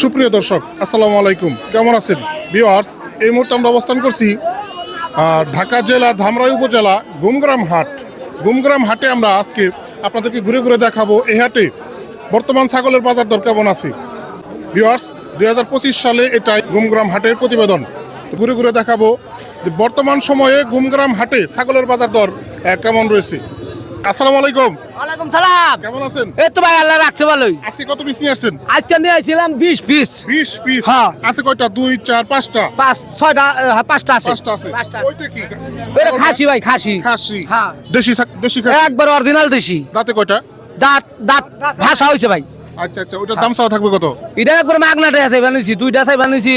সুপ্রিয় দর্শক, আসসালামু আলাইকুম। কেমন আছেন? ভিওয়ার্স এই মুহূর্তে আমরা অবস্থান করছি ঢাকা জেলা ধামরাই উপজেলা গুমগ্রাম হাট। গুমগ্রাম হাটে আমরা আজকে আপনাদেরকে ঘুরে ঘুরে দেখাবো এই হাটে বর্তমান ছাগলের বাজার দর কেমন আছে। ভিওয়ার্স দুই সালে এটাই গুমগ্রাম হাটের প্রতিবেদন। ঘুরে ঘুরে দেখাবো বর্তমান সময়ে গুমগ্রাম হাটে ছাগলের বাজার দর কেমন রয়েছে। আসসালামু আলাইকুম। ওয়ালাইকুম সালাম। কেমন আছেন? এই তো ভাই আল্লাহ রাখছে ভালোই। আজকে কত পিস নিয়ে আসছেন? আজকে নিয়ে আসছিলাম বিশ পিস বিশ পিস হ্যাঁ। আছে কয়টা? দুই চার পাঁচটা? পাঁচ ছয়টা পাঁচটা আছে। পাঁচটা আছে। পাঁচটা ওইটা কি? খাসি ভাই খাসি। খাসি। হ্যাঁ। দেশি ছাগ- দেশি খাসি? একবার অরিজিনাল দেশি। দাঁতে কয়টা? দাঁত দাঁত ভাষা হয়েছে ভাই। আচ্ছা আচ্ছা ওটার দাম থাকবে কত? এটা একবার মাগনাটে আছে বানিয়েছি দুইটা বানিয়েছি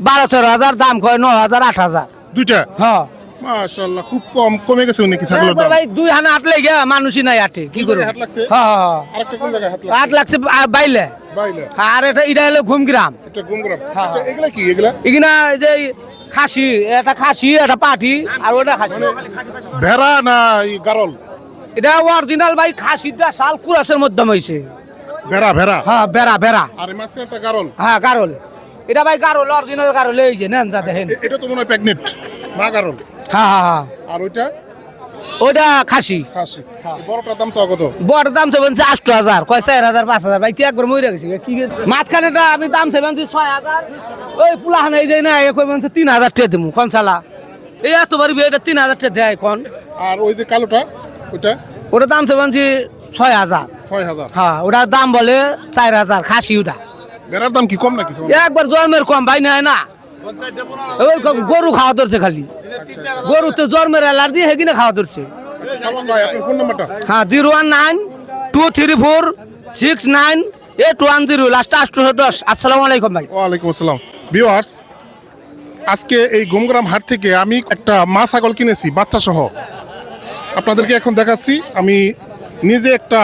বারো তেরো হাজার দাম কয় ন হাজার আট হাজার। দুইটা? হ্যাঁ। মাশাআল্লাহ খুব কম কমে গেছে নাকি ছাগলের দাম? ভাই দুই হানা আট লেগে মানুষই নাই আটে কি করব? হাত লাগছে? হ্যাঁ হ্যাঁ, হ্যাঁ। আরেকটা কোন জায়গায় হাত আট লাগছে? লাগছে বাইলে। বাইলে। আর এটা এটা হলো ঘুমগ্রাম। এটা গুমগ্রাম হ্যাঁ। আচ্ছা এগুলা কি এগুলা? এই যে খাসি এটা খাসি এটা পাটি আর ওটা খাসি। ভেড়া না গারল? এটা অরিজিনাল ভাই খাসিটা শাল কুরাসের মধ্যে হয়েছে ভেড়া ভেড়া? হ্যাঁ বেড়া বেড়া আর মাঝখানে গারল? হ্যাঁ গারল। এটা ভাই গারল অরিজিনাল গারল এই যে নেন যা দেখেন। এটা তো মনে হয় প্রেগনেন্ট মা গারল? হ্যাঁ হ্যাঁ হ্যাঁ আর ওইটা? ওইটা খাসি। খাসি। বড়টার দাম কত? আষ্ট হাজার। কয় চার হাজার পাঁচ হাজার। ভাই একবার মরে গেছে কি আমি দাম ছয় হাজার। ওই পুলাহান এই না এ তিন হাজার কোন সালা এই এত বাড়ি এটা তিন হাজার দেয় কোন? আর ওই যে কালোটা ওটা দাম ছয় হাজার। ছয় হাজার। হ্যাঁ ওটার দাম বলে চার হাজার খাসি ওটা। দাম কি কম নাকি? একবার জন্মের কম ভাই না। গরু খাওয়া ধরছে খালি। গরু তো জন্মের অ্যালার্জি হেগিনে খাওয়া ধরছে। হ্যাঁ zero one nine, two three four, six nine, eight one zero last আটশো দশ। আসসালামু আলাইকুম ভাই। ওয়ালাইকুম আসসালাম। ভিউয়ার্স আজকে এই গুমগ্রাম হাট থেকে আমি একটা মা ছাগল কিনেছি বাচ্চা সহ আপনাদেরকে এখন দেখাচ্ছি, আমি নিজে একটা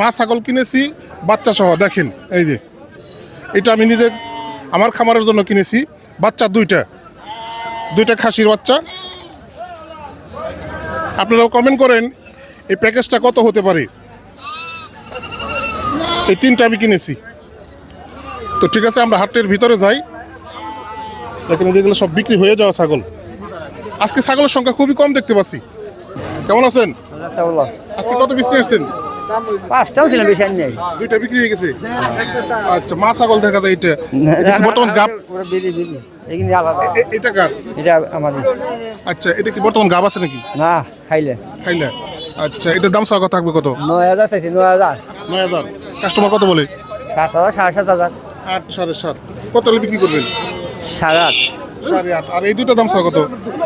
মা ছাগল কিনেছি বাচ্চা সহ দেখেন, এই যে। এটা আমি নিজে আমার খামারের জন্য কিনেছি। বাচ্চা দুইটা। দুইটা খাসির বাচ্চা। আপনারাও কমেন্ট করেন এই প্যাকেজটা কত হতে পারে? এই তিনটা আমি কিনেছি। তো ঠিক আছে আমরা হাটের ভিতরে যাই। দেখেন যেগুলো সব বিক্রি হয়ে যাওয়া ছাগল। আজকে ছাগলের সংখ্যা খুবই কম দেখতে পাচ্ছি। কেমন আছেন? আজকে কত বিক্রি আসছেন পাঁচটাও নেই। দুইটা বিক্রি হয়ে গেছে। আচ্ছা মা ছাগল দেখা যায় এটা। বর্তমান গাব? এখানে আলাদা। এটা কার? এটা আমার। আচ্ছা এটা কি বর্তমান গাব আছে নাকি? না খাইলে। খাইলে? আচ্ছা এটার দাম চাওয়া থাকবে কত? নয় হাজার চাইছি নয় হাজার। নয় হাজার। কাস্টমার কত বলে? সাত হাজার সাড়ে সাত হাজার। আট সাড়ে সাত। কত হলে বিক্রি করবেন? সাড়ে আট। সাড়ে আট। আর এই দুটো দাম কত?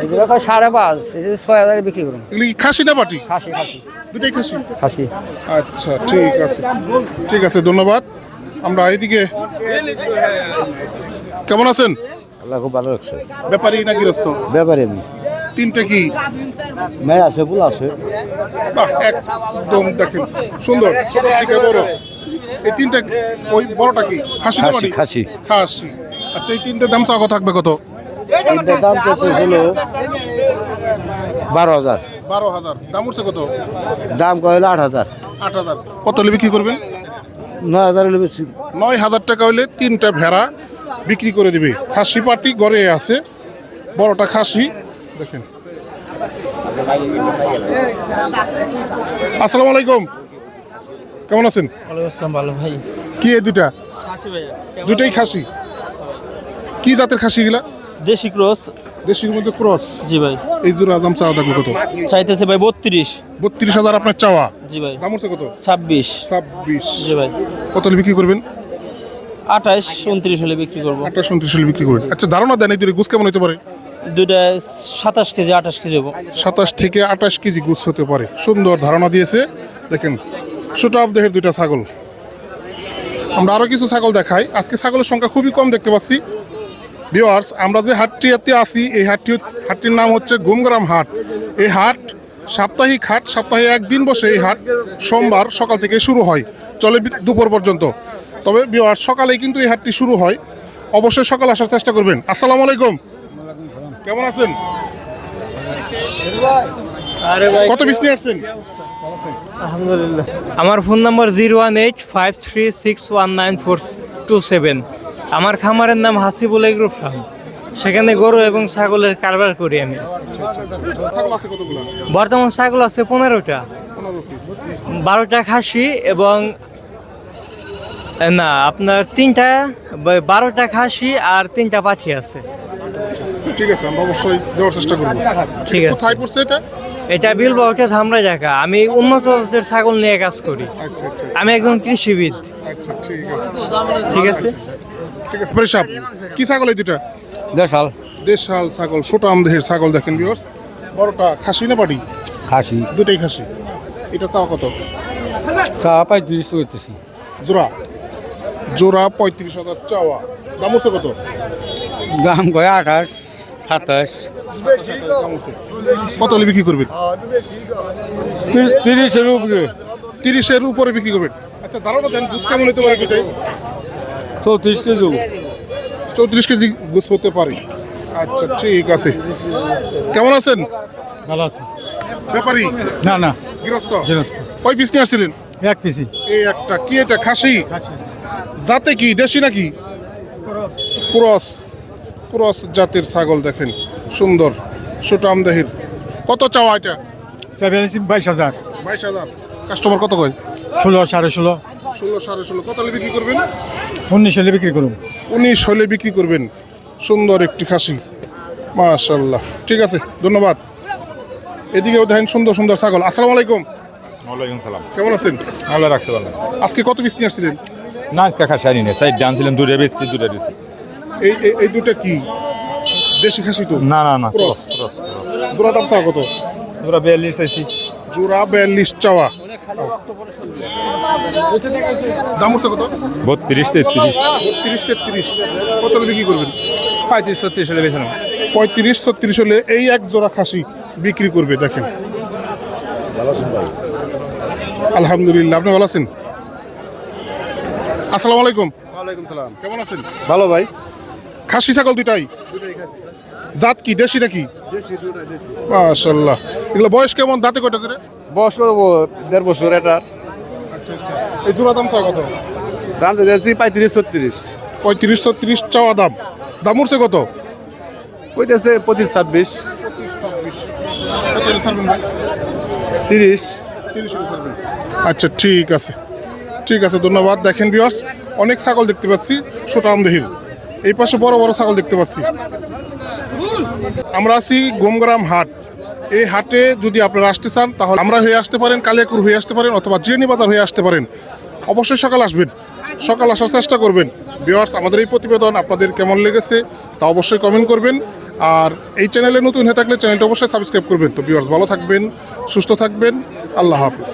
এগুলো সাড়ে পাঁচ এটা ছয় হাজারে বিক্রি করুন। এগুলি খাসি না পাটি খাসি খাসি। দুটাই খাসি? খাসি। আচ্ছা ঠিক আছে। ঠিক আছে ধন্যবাদ। আমরা এইদিকে কেমন আছেন? আল্লাহ খুব ভালো লাগছে ব্যাপারী না গৃহস্থ? ব্যাপারে। আমি তিনটে কি? মেয়ে আছে ফুল আছে। বাহ একদম দেখেন সুন্দর ছোট থেকে বড়। এই তিনটা ওই বড়টা কি? খাসি খাসি, খাসি। খাসি আচ্ছা এই তিনটে দাম চাওয়া থাকবে কত? তিনটে দাম কত হলো বারো হাজার। বারো হাজার। দাম উঠছে কত? দাম কহিল আট হাজার। আট হাজার। কত হলে বিক্রি করবেন? নয় হাজার হলে নয় হাজার টাকা হলে তিনটা ভেড়া বিক্রি করে দিবে। খাসি পাটি গড়ে আছে। বড়টা খাসি। দেখেন। আসসালামু আলাইকুম। কেমন আছেন? ওয়ালাইকুম আসসালাম ভালো ভাই। কি এই দুটা দুটাই খাসি। কি জাতের খাসি গুলা দেশি ক্রস। দেশির মধ্যে ক্রস? জি ভাই। এই জোড়া দাম চাওয়া থাকবে কত? চাইতেছে ভাই বত্রিশ। বত্রিশ হাজার আপনার চাওয়া। জি ভাই। দাম হচ্ছে কত? ছাব্বিশ। ছাব্বিশ। জি ভাই। কত বিক্রি করবেন? আঠাশ উনত্রিশ হলে বিক্রি করব। আঠাশ উনত্রিশ হলে বিক্রি করবেন। আচ্ছা ধারণা দেন এই দুটো গুছ কেমন হতে পারে? দুইটা সাতাশ কেজি আঠাশ কেজি হব। সাতাশ থেকে আঠাশ কেজি গুছ হতে পারে। সুন্দর ধারণা দিয়েছে। দেখেন ছোট দেহের দুইটা ছাগল। আমরা আরও কিছু ছাগল দেখাই। আজকে ছাগলের সংখ্যা খুবই কম দেখতে পাচ্ছি। ভিওয়ার্স আমরা যে হাটটিতে আছি এই হাটটি হাটটির নাম হচ্ছে গুমগ্রাম হাট। এই হাট সাপ্তাহিক হাট সপ্তাহে একদিন বসে এই হাট সোমবার সকাল থেকে শুরু হয়। চলে দুপুর পর্যন্ত। তবে ভিওয়ার্স সকালেই কিন্তু এই হাটটি শুরু হয়। অবশ্যই সকালে আসার চেষ্টা করবেন। আসসালামু আলাইকুম। কেমন আছেন? কত পিস নিয়ে আসছেন? আলহামদুলিল্লাহ। আমার phone number zero one eight five three six one nine four two seven. আমার খামারের নাম হাসিবুল এগ্রো ফার্ম। সেখানে গরু এবং ছাগলের কারবার করি আমি। বর্তমান ছাগল আছে পনেরোটা। বারোটা খাসি এবং না আপনার তিনটা বারোটা খাসি আর তিনটা পাঠি আছে। ঠিক আছে আমরা অবশ্যই দেওয়ার চেষ্টা করব। ঠিক আছে। কোথায় পড়ছে এটা? এটা বিলবা ওটা ধামরা জায়গা আমি উন্নত জাতের ছাগল নিয়ে কাজ করি। আচ্ছা আচ্ছা। আমি একজন কৃষিবিদ। আচ্ছা ঠিক আছে। ঠিক আছে? ঠিক আছে কি ছাগল এই দুটা দেশাল। দেশাল ছাগল ছোট আমদেহের ছাগল দেখেন বিয়স বড়টা খাসি না পাটি? খাসি। দুটাই খাসি। এটা চাওয়া কত? চা পাই করতেছি জোড়া? জোড়া পঁয়ত্রিশ হাজার চাওয়া। দাম হচ্ছে কত? দাম কয় আঠাশ সাতাশ। কত হলে বিক্রি করবেন? তিরিশের উপরে। তিরিশের উপরে বিক্রি করবেন। আচ্ছা ধারণা দেন কেমন হতে পারে দুটাই চৌত্রিশ কেজি। চৌত্রিশ কেজি গুছ হতে পারে। আচ্ছা ঠিক আছে। কেমন আছেন? ভালো আছে। ব্যাপারী? না না। গৃহস্থ? গৃহস্থ। কয় পিস নিয়ে আসছিলেন? এক পিসি। এই একটা কি এটা খাসি। জাতে কি দেশি নাকি? ক্রস। ক্রস জাতের ছাগল দেখেন সুন্দর ছোট আমদাহির কত চাওয়া এটা? বাইশ হাজার। বাইশ হাজার। কাস্টমার কত কয়? ষোলো সাড়ে ষোলো। ষোলো সাড়ে ষোলো। কত হলে বিক্রি করবেন? উনিশ হলে বিক্রি করুন। উনিশ হলে বিক্রি করবেন। সুন্দর একটি খাসি। মাশাল্লাহ ঠিক আছে ধন্যবাদ। এদিকেও দেখেন সুন্দর সুন্দর ছাগল। আসসালামু আলাইকুম। ওয়ালাইকুম সালাম। কেমন আছেন? ভালো রাখছে ভালো। আজকে কত পিস নিয়ে আসছিলেন? না আজকে খাসি আনি না সাইড আনছিলাম দুটো বেশি দুটো বেশি এই এই- দুটা কি? দেশি খাসি তো? না না না ক্রস। ক্রস জোড়া দাম চাওয়া কত? দুটো বিয়াল্লিশ আছি জোড়া বিয়াল্লিশ চাওয়া। দাম হচ্ছে কত? বত্রিশ তেত্রিশ। তিরিশ তেত্রিশ। কত বিক্রি করবেন? পঁয়ত্রিশ ছত্রিশ হলে বেছে পঁয়ত্রিশ ছত্রিশ হলে এই এক জোড়া খাসি বিক্রি করবে দেখেন। আলহামদুলিল্লাহ আপনি ভালো আছেন? আসসালামু আলাইকুম। ওয়ালাইকুম সালাম। কেমন আছেন? ভালো ভাই। খাসি ছাগল দুটাই জাত কি দেশি নাকি? মাশাল্লাহ এগুলো বয়স কেমন দাঁতে কয়টা করে? বয়স দেড় বছর এটার আচ্ছা আচ্ছা। এই জোড়া দাম চাওয়া কত? দাম তো যাচ্ছি পঁয়ত্রিশ ছত্রিশ। পঁয়ত্রিশ ছত্রিশ চাওয়া দাম। দাম উঠছে কত? কইতেছে পঁচিশ ছাব্বিশ। তিরিশ। তিরিশ আচ্ছা ঠিক আছে। ঠিক আছে, ধন্যবাদ। দেখেন বিয়ার্স অনেক ছাগল দেখতে পাচ্ছি, ছোট আমদেহির। এই পাশে বড় বড় ছাগল দেখতে পাচ্ছি। আমরা আছি গোমগ্রাম হাট। এই হাটে যদি আপনারা আসতে চান, তাহলে আমরা হয়ে আসতে পারেন কালিয়াকুর হয়ে আসতে পারেন, অথবা জিরানি বাজার হয়ে আসতে পারেন। অবশ্যই সকাল আসবেন, সকাল আসার চেষ্টা করবেন। বিয়ার্স আমাদের এই প্রতিবেদন আপনাদের কেমন লেগেছে, তা অবশ্যই কমেন্ট করবেন। আর এই চ্যানেলে নতুন হয়ে থাকলে চ্যানেলটা অবশ্যই সাবস্ক্রাইব করবেন। তো বিয়ার্স ভালো থাকবেন, সুস্থ থাকবেন, আল্লাহ হাফিজ।